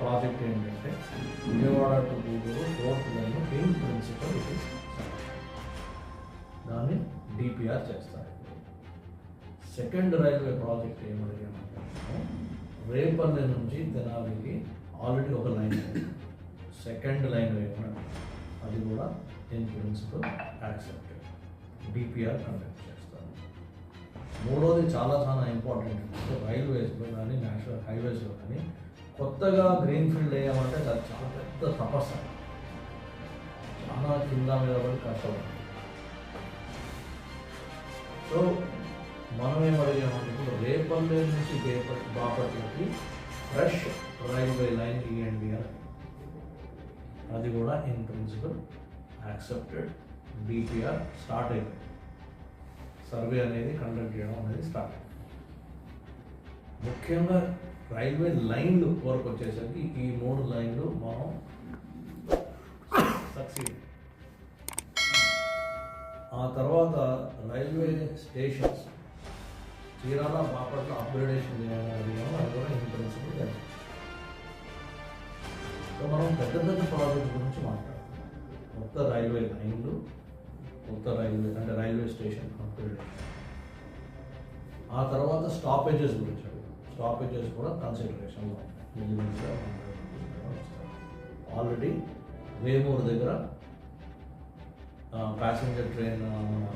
Project ఏంటంటే Vijayawada to Gudur fourth line main principle దాన్ని DPR చేస్తారు. సెకండ్ రైల్వే ప్రాజెక్ట్ ఏమడిగామంటే రేపల్లె నుంచి తెనాలికి ఆల్రెడీ ఒక లైన్ సెకండ్ లైన్ వేయమని అది కూడా in principle accepted DPR conduct చేస్తారు. మూడోది చాలా చాలా ఇంపార్టెంట్. రైల్వేస్లో కానీ నేషనల్ హైవేస్లో కానీ కొత్తగా గ్రీన్ ఫీల్డ్ వేయమంటే అది చాలా పెద్ద తపస్సు. చాలా కింద మీద పడి కష్టపడుతుంది సో మనం ఏమడిగామంటే ఇప్పుడు రేపల్లె నుంచి రేప బాపట్లకి ఫ్రెష్ రైల్వే లైన్ ఇవ్వండి అని. అది కూడా in principle accepted DPR start అయిపోయింది. సర్వే అనేది కండక్ట్ చేయడం అనేది స్టార్ట్ అయింది ముఖ్యంగా రైల్వే లైన్లు వరకు వచ్చేసరికి ఈ మూడు లైన్లు మనం సక్సీడ్ ఆ తర్వాత railway stations Chirala Bapatla upgradation చేయాలి అది కూడా ఇన్ ప్రిన్సిపల్ సో మనం పెద్ద పెద్ద ప్రాజెక్ట్ గురించి మాట్లాడుతున్నాం. కొత్త రైల్వే లైన్లు కొత్త రైల్వే అంటే రైల్వే స్టేషన్ అప్గ్రేడేషన్ ఆ తర్వాత స్టాపేజెస్ గురించి స్టాపేజెస్ కూడా కన్సిడరేషన్లో ఆల్రెడీ వేమూరు దగ్గర ప్యాసింజర్ ట్రైన్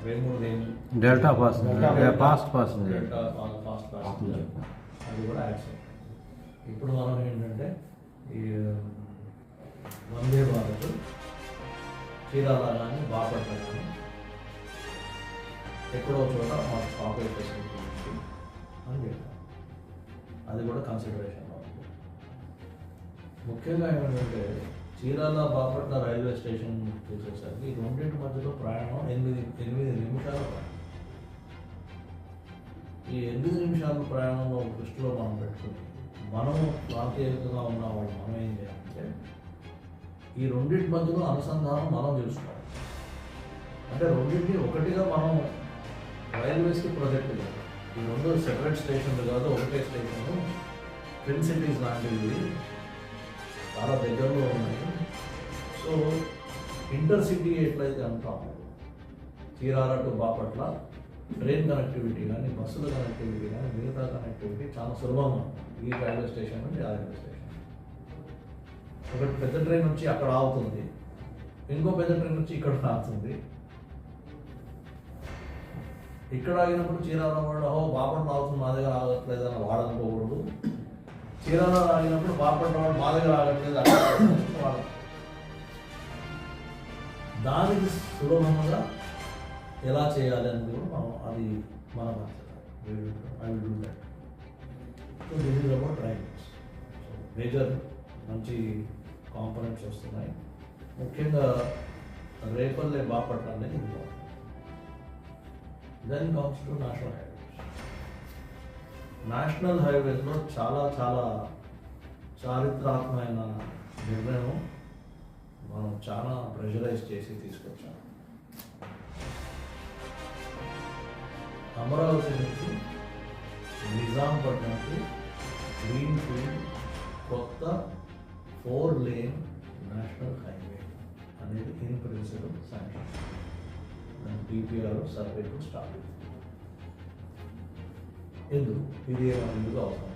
వేమూరు వేము delta passenger fast passenger delta fast passenger అది కూడా యాక్సెప్ట్ ఇప్పుడు మనం ఏంటంటే ఈ వందే భారత్ చీరాల కానీ బాపట్ల కానీ ఎక్కడో చోట మాకు స్టాపేజ్ ఫెసిలిటీ అని చెప్పాం అది కూడా కన్సిడరేషన్లో ఉంది. ముఖ్యంగా ఏమిటంటే చీరాల బాపట్ల రైల్వే స్టేషన్ చూసేసరికి ఈ రెండింటి మధ్యలో ప్రయాణం ఎనిమిది ఎనిమిది నిమిషాల ప్రయాణం. ఈ ఎనిమిది నిమిషాల ప్రయాణంలో దృష్టిలో మనం పెట్టుకుని మనము ప్రాంతీయంగా ఉన్న వాళ్ళు మనం ఏం చేయాలంటే ఈ రెండింటి మధ్యలో అనుసంధానం మనం తెలుసుకోవాలి. అంటే రెండింటిని ఒకటిగా మనం రైల్వేస్కి ప్రొజెక్ట్ చేయాలి. ఈ రెండు సెపరేట్ స్టేషన్లు కాదు ఒకటే స్టేషన్. ట్విన్ సిటీస్ లాంటివి చాలా దగ్గరలో ఉన్నాయి. సో ఇంటర్ సిటీ ఎట్లయితే అంటాం Chirala to Bapatla train connectivity కానీ బస్సుల కనెక్టివిటీ కానీ మిగతా కనెక్టివిటీ చాలా సులభంగా ఉంది ఈ రైల్వే స్టేషన్ నుండి ఆ రైల్వే స్టేషన్ ఒకటి పెద్ద ట్రైన్ వచ్చి అక్కడ ఆగుతుంది. ఇంకో పెద్ద ట్రైన్ వచ్చి ఇక్కడ ఆగుతుంది. ఇక్కడ ఆగినప్పుడు చీరాల వాళ్ళు ఓ బాపట్ల రావచ్చు మా దగ్గర ఆగట్లేదు అని వాడనుకోకూడదు చీరాలో ఆగినప్పుడు బాపట్ల వాళ్ళు మా దగ్గర ఆగట్లేదు అక్కడ దానికి సులభంగా ఎలా చేయాలి అనేది కూడా మనం అది మన బాధ్యత I will do that so this is about so major మంచి కాంపనెంట్స్ వస్తున్నాయి. ముఖ్యంగా రేపల్లే బాపట్ల అనేది important then comes to national highways national హైవేస్లో చాలా చాలా చారిత్రాత్మకమైన నిర్ణయం మనం చాలా ప్రెషరైజ్ చేసి తీసుకొచ్చాం. అమరావతి నుంచి నిజాంపట్నంకి గ్రీన్ ఫీల్డ్ కొత్త ఫోర్ లేన్ నేషనల్ హైవే అనేది ఇన్ ప్రిన్సిపల్ శాంక్షన్ డిపిఆర్ సర్వేకు స్టార్ట్ ఎందుకు? ఇది ఎందుకు అవసరం?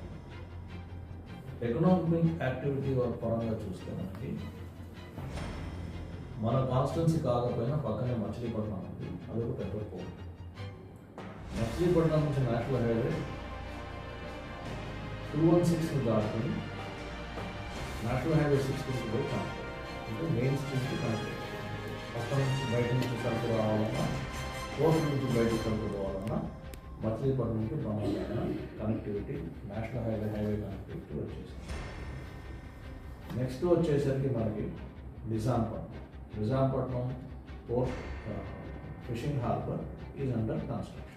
ఎకనామిక్ యాక్టివిటీ పరంగా చూస్తే మనకి మన కాన్స్టెన్సీ కాకపోయినా పక్కనే మచిలీపట్నం ఉంది. అది ఒక పెద్ద పోర్ట్ మచిలీపట్నం నుంచి national highway two one six దాటుకుని నేషనల్ హైవే సిక్స్టీన్కి పోయి కనెక్ట్ అంటే మెయిన్ స్ట్రీట్కి కనెక్ట్ పక్కన నుంచి బయట నుంచి సరుకు రావాలన్నా కోర్టు నుంచి బయటకు సరుకు పోవాలన్నా మచిలీపట్నంకి బ్రహ్మాండమైన connectivity national highway highway connectivity వచ్చేసింది. నెక్స్ట్ వచ్చేసరికి మనకి Nizampatnam. Nizampatnam port fishing harbour is under construction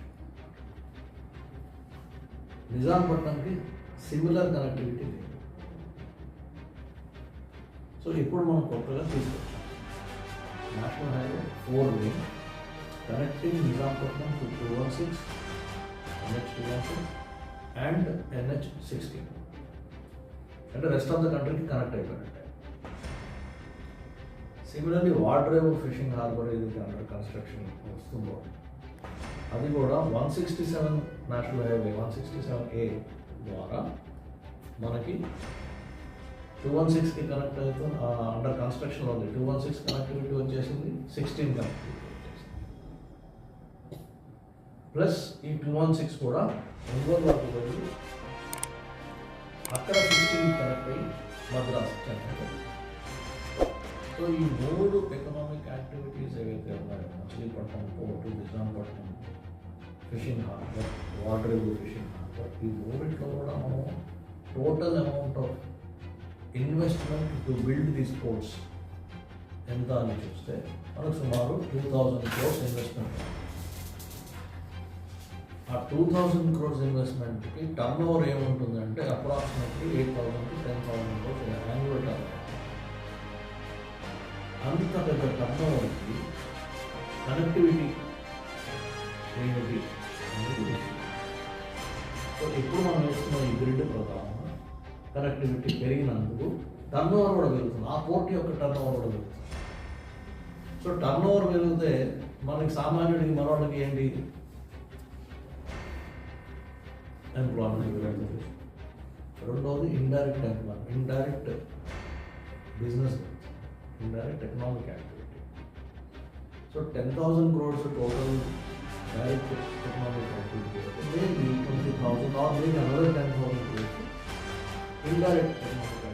నిజాంపట్నంకి similar connectivity లేదు. సో ఇప్పుడు మనం కొత్తగా తీసుకొచ్చాం national highway four lane connecting Nizampatnam to two one six NH two one six and NH sixteen అంటే rest of the కంట్రీకి connect అయిపోయినట్టే similarly water fishing harbour ఏదైతే under construction వస్తుందో అది కూడా one sixty seven national highway one sixty seven A ద్వారా మనకి two one సిక్స్కి కనెక్ట్ అయితే అండర్ కన్స్ట్రక్షన్ ఉంది. టూ వన్ సిక్స్ కనెక్టివిటీ వచ్చేసింది సిక్స్టీన్ కనెక్టివిటీ ప్లస్ ఈ టూ వన్ సిక్స్ కూడా ఒంగోలు వరకు వెళ్ళి అక్కడ సిక్స్టీన్ కనెక్ట్ అయ్యి మద్రాస్ సో ఈ మూడు ఎకనామిక్ యాక్టివిటీస్ ఏవైతే ఉన్నాయో Machilipatnam port Visakhapatnam fishing harbour water fishing harbour ఈ మూడింటిలో కూడా మనం total amount of investment to build the sports. ఎంత అని చూస్తే మనకు సుమారు టూ థౌజండ్ క్రోర్స్ ఇన్వెస్ట్మెంట్ ఆ టూ థౌజండ్ క్రోర్స్ ఇన్వెస్ట్మెంట్కి టర్న్ ఓవర్ ఏముంటుందంటే approximately eight thousand to ten thousand crores annual turn అంత పెద్ద టర్న్ ఓవర్కి కనెక్టివిటీ ఏమిటి? అనేది సో ఇప్పుడు మనం వేస్తున్న ఈ గ్రిడ్ ప్రకారం? కనెక్టివిటీ పెరిగినందుకు టర్న్ ఓవర్ కూడా పెరుగుతుంది. ఆ పోర్ట్ యొక్క టర్న్ ఓవర్ కూడా పెరుగుతుంది. సో టర్న్ ఓవర్ పెరిగితే మనకి సామాన్యుడికి మనవాడికి ఏంటి? ఎంప్లాయ్మెంట్ రెండవది indirect employment indirect business indirect economic activity so ten thousand crores total direct economic activity maybe twenty thousand or maybe another ten thousand crores indirect economic